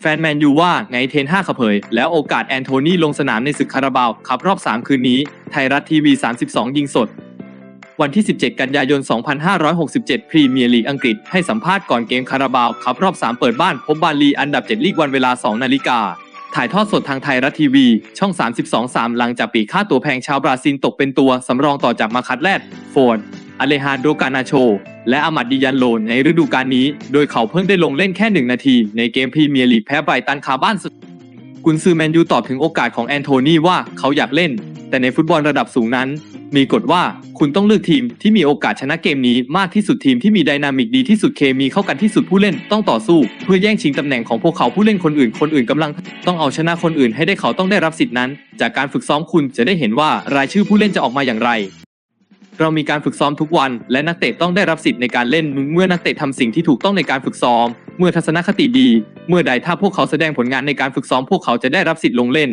แฟนแมนยูว่าไงเทน5ขเผย แล้วโอกาสแอนโทนีลงสนามในศึกคาราบาวครับรอบ 3 คืนนี้ ไทยรัฐทีวี 32 ยิงสด วันที่ 17 กันยายน 2567 พรีเมียร์ลีกอังกฤษให้สัมภาษณ์ก่อนเกมคาราบาวครับรอบ 3 เปิดบ้านพบบาลีอันดับ 7 ลีกวันเวลา 2 นาฬิกาถ่ายทอดสดทางไทยรัฐทีวี ช่อง 32 3 หลังจากปีค่าตัวแพงชาวบราซิลตกเป็นตัวสำรองต่อจากมาคัดแรดโฟน อเลฮานโดกานาโช และอามัดดิยันโลนในฤดูกาลนี้ โดยเขาเพิ่งได้ลงเล่นแค่1นาที ในเกมพรีเมียร์ลีกแพ้ไบตันคาบ้านสุดกุนซือแมนยูตอบถึงโอกาสของแอนโทนีว่าเขาอยากเล่น แต่ในฟุตบอลระดับสูงนั้น มีกฎว่าคุณต้องเลือกทีมที่มีโอกาสชนะเกมนี้มากที่สุดทีมที่มีไดนามิกดีที่สุดเคมีเข้ากันที่สุดผู้เล่นต้องต่อสู้ เพื่อแย่งชิงตำแหน่งของพวกเขาผู้เล่นคนอื่นคนอื่นกำลัง ต้องเอาชนะคนอื่นให้ได้เขาต้องได้รับสิทธินั้น จากการฝึกซ้อมคุณจะได้เห็นว่ารายชื่อผู้เล่นจะออกมาอย่างไร เรามีการฝึกซ้อมทุกวัน และนักเตะต้องได้รับสิทธิ์ในการเล่นเมื่อนักเตะทำสิ่งที่ถูกต้องในการฝึกซ้อม เมื่อทัศนคติดี เมื่อใดถ้าพวกเขาแสดงผลงานในการฝึกซ้อมพวกเขาจะได้รับสิทธิ์ลงเล่น